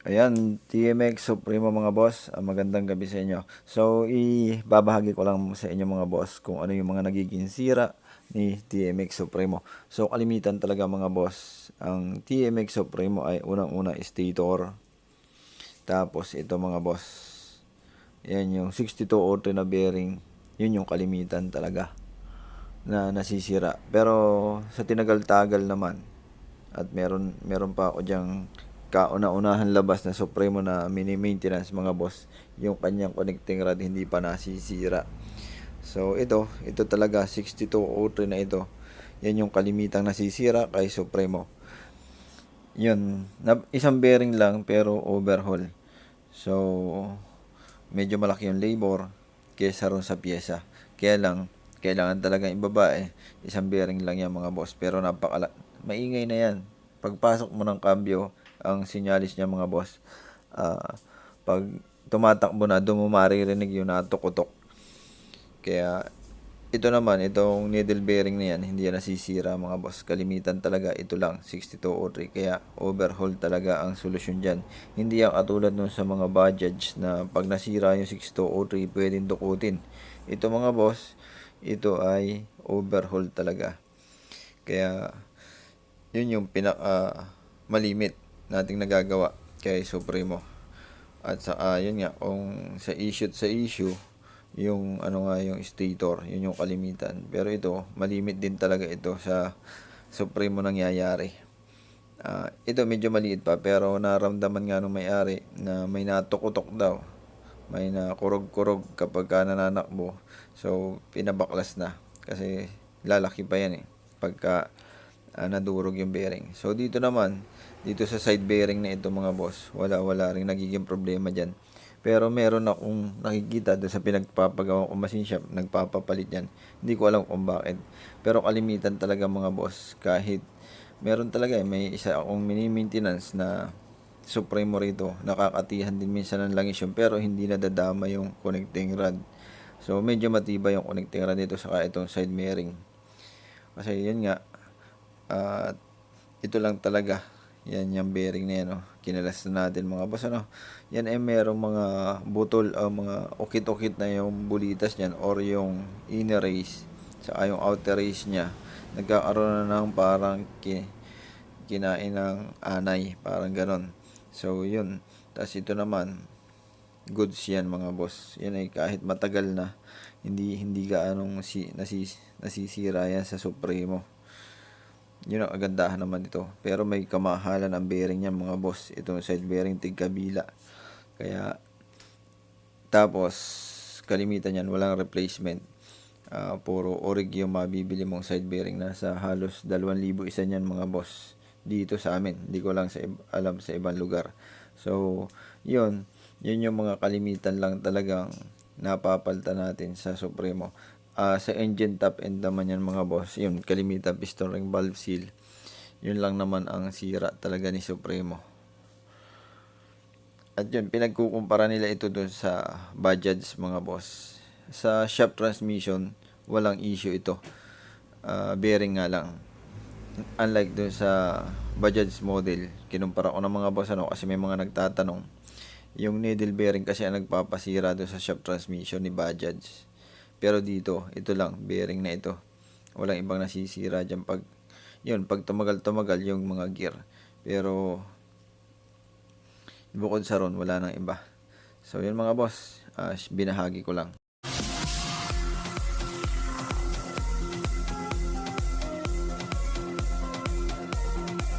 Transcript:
Ayan, TMX Supremo mga boss, Ah, magandang gabi sa inyo. So, ibabahagi ko lang sa inyo mga boss kung ano yung mga nagiging sira ni TMX Supremo. So, kalimitan talaga mga boss, ang TMX Supremo ay unang-una stator. Tapos, ito mga boss, yan yung 6203 na bearing, yun yung kalimitan talaga na nasisira. Pero, sa tinagal-tagal naman, at meron meron pa ako diyang kauna-unahan labas na Supremo na mini maintenance mga boss yung kanyang connecting rod hindi pa nasisira. So ito ito talaga 6203 na ito. Yan yung kalimitang nasisira kay Supremo. Yun isang bearing lang pero overhaul. So medyo malaki yung labor kesa ron sa pyesa. Kaya lang kailangan talaga ibaba eh. Isang bearing lang yan mga boss pero napaka maingay na yan. Pagpasok mo ng cambio ang sinyalis niya mga boss. Ah, pag tumatakbo na, doon mo maririnig yung natukutok. Kaya, ito naman, itong needle bearing na yan, hindi yan nasisira mga boss. Kalimitan talaga, ito lang, 6203. Kaya, overhaul talaga ang solusyon dyan. Hindi yan katulad nun sa mga Bajaj na pag nasira yung 6203, pwedeng dukutin. Ito mga boss, ito ay overhaul talaga. Kaya, yun yung pinaka malimit nating nagagawa kay Supremo. At sa uh, nga kung sa issue sa issue yung ano nga yung stator, yun yung kalimitan. Pero ito, malimit din talaga ito sa Supremo nangyayari. Uh, ito medyo maliit pa pero naramdaman nga nung may-ari na may natukutok daw. May nakurog-kurog kapag ka nananakbo. So, pinabaklas na. Kasi lalaki pa yan eh. Pagka uh, nadurog yung bearing. So dito naman, dito sa side bearing na ito mga boss, wala wala ring nagiging problema diyan. Pero meron akong nakikita doon sa pinagpapagawa ko machine shop, nagpapapalit yan. Hindi ko alam kung bakit. Pero kalimitan talaga mga boss, kahit meron talaga eh, may isa akong mini maintenance na Supremo rito, nakakatihan din minsan ng langis yun, pero hindi nadadama yung connecting rod. So medyo matibay yung connecting rod dito saka itong side bearing. Kasi yun nga, at ito lang talaga. Yan yung bearing na yan. Oh. Kinalas na natin mga boss. Ano? Yan ay merong mga butol uh, mga ukit-ukit na yung bulitas niyan or yung inner race sa yung outer race niya. Nagkakaroon na ng parang ki, kinain ng anay. Parang ganon. So yun. Tapos ito naman goods yan mga boss. Yan ay kahit matagal na hindi hindi gaanong si, nasis, nasisira yan sa Supremo. Yun ang kagandahan naman ito. Pero may kamahalan ang bearing niya mga boss. Itong side bearing tig kabila. Kaya tapos kalimitan yan walang replacement. Uh, puro orig yung mabibili mong side bearing. Nasa halos 2,000 isa niyan mga boss. Dito sa amin. Hindi ko lang sa, alam sa ibang lugar. So, yun. Yun yung mga kalimitan lang talagang napapalta natin sa Supremo uh, sa engine top end naman yan mga boss. Yun kalimitan piston ring valve seal. Yun lang naman ang sira talaga ni Supremo. At yun pinagkukumpara nila ito dun sa Bajaj mga boss. Sa shaft transmission walang issue ito. Uh, bearing nga lang. Unlike dun sa Bajaj model kinumpara ko ng mga boss ano kasi may mga nagtatanong. Yung needle bearing kasi ang nagpapasira doon sa shaft transmission ni Bajaj pero dito, ito lang, bearing na ito. Walang ibang nasisira dyan pag, yun, pag tumagal-tumagal yung mga gear. Pero, bukod sa ron, wala nang iba. So, yun mga boss, uh, binahagi ko lang.